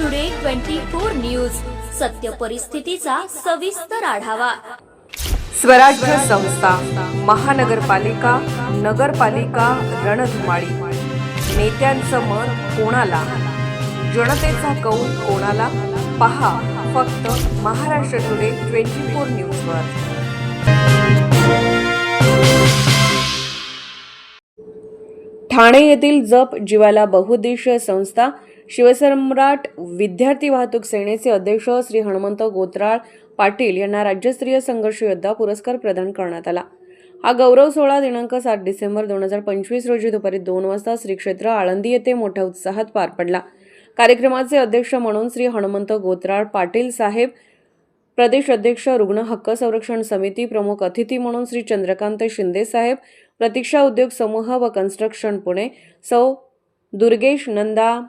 Today twenty four news सत्य परिस्थितीचा सविस्तर आढावा. स्वराज्य संस्था महानगरपालिका नगरपालिका रणधुमाळी. नेत्यांचं मत कोणाला? जनतेचा कौल कोणाला? पहा फक्त महाराष्ट्र टुडे ट्वेंटी फोर न्यूजवर ठाणे येथील जप जीवाला बहुद्देशीय संस्था शिवसम्राट विद्यार्थी वाहतूक सेनेचे अध्यक्ष श्री हनुमंत गोत्राळ पाटील यांना राज्यस्तरीय संघर्ष योद्धा पुरस्कार प्रदान करण्यात आला. हा गौरव सोहळा दिनांक सात डिसेंबर दोन हजार पंचवीस रोजी दुपारी दोन वाजता श्री क्षेत्र आळंदी येथे मोठ्या उत्साहात पार पडला. कार्यक्रमाचे अध्यक्ष म्हणून श्री हनुमंत गोत्राळ पाटील साहेब प्रदेश अध्यक्ष रुग्ण हक्क संरक्षण समिती प्रमुख अतिथी म्हणून श्री चंद्रकांत शिंदे साहेब प्रतीक्षा उद्योग समूह व कन्स्ट्रक्शन पुणे सौ Durgesh Nanda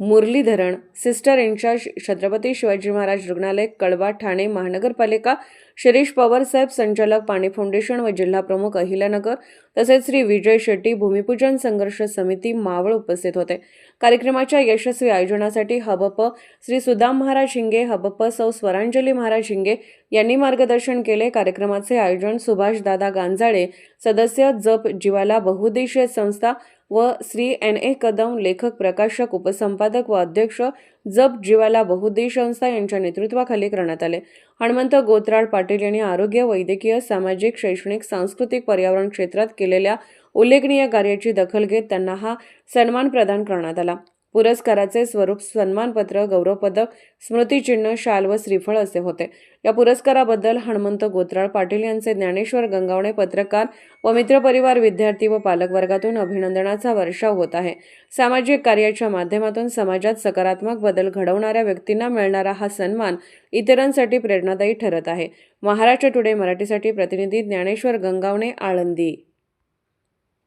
Muralidharan sister in charge Chhatrapati Shivaji Maharaj रुग्णालय कळवा ठाणे महानगरपालिका शिरीष पवार साहेब संचालक पाणी फाउंडेशन व जिल्हा प्रमुख अहिल्यानगर तसेच श्री विजय शेट्टी भूमिपूजन संघर्ष समिती मावळ उपस्थित होते. कार्यक्रमाच्या यशस्वी आयोजनासाठी हबप श्री सुदाम महाराज शिंगे हबप सौ स्वरांजली महाराज शिंगे यांनी मार्गदर्शन केले. कार्यक्रमाचे आयोजन सुभाष दादा गांजाळे सदस्य जप जीवाला बहुउद्देशीय संस्था व श्री एन ए कदम लेखक प्रकाशक उपसंपादक व अध्यक्ष जप जीवाला बहुद्देश संस्था यांच्या नेतृत्वाखाली करण्यात आले. हनुमंत गोत्राळ पाटील यांनी आरोग्य वैद्यकीय सामाजिक शैक्षणिक सांस्कृतिक पर्यावरण क्षेत्रात केलेल्या उल्लेखनीय कार्याची दखल घेत त्यांना हा सन्मान प्रदान करण्यात आला. पुरस्काराचे स्वरूप सन्मानपत्र गौरवपदक स्मृतिचिन्ह शाल व श्रीफळ असे होते. या पुरस्काराबद्दल हनुमंत गोत्राळ पाटील यांचे ज्ञानेश्वर गंगावणे पत्रकार व मित्रपरिवार विद्यार्थी व पालकवर्गातून अभिनंदनाचा वर्षाव होत आहे. सामाजिक कार्याच्या माध्यमातून समाजात सकारात्मक बदल घडवणाऱ्या व्यक्तींना मिळणारा हा सन्मान इतरांसाठी प्रेरणादायी ठरत आहे. महाराष्ट्र टुडे मराठीसाठी प्रतिनिधी ज्ञानेश्वर गंगावणे आळंदी.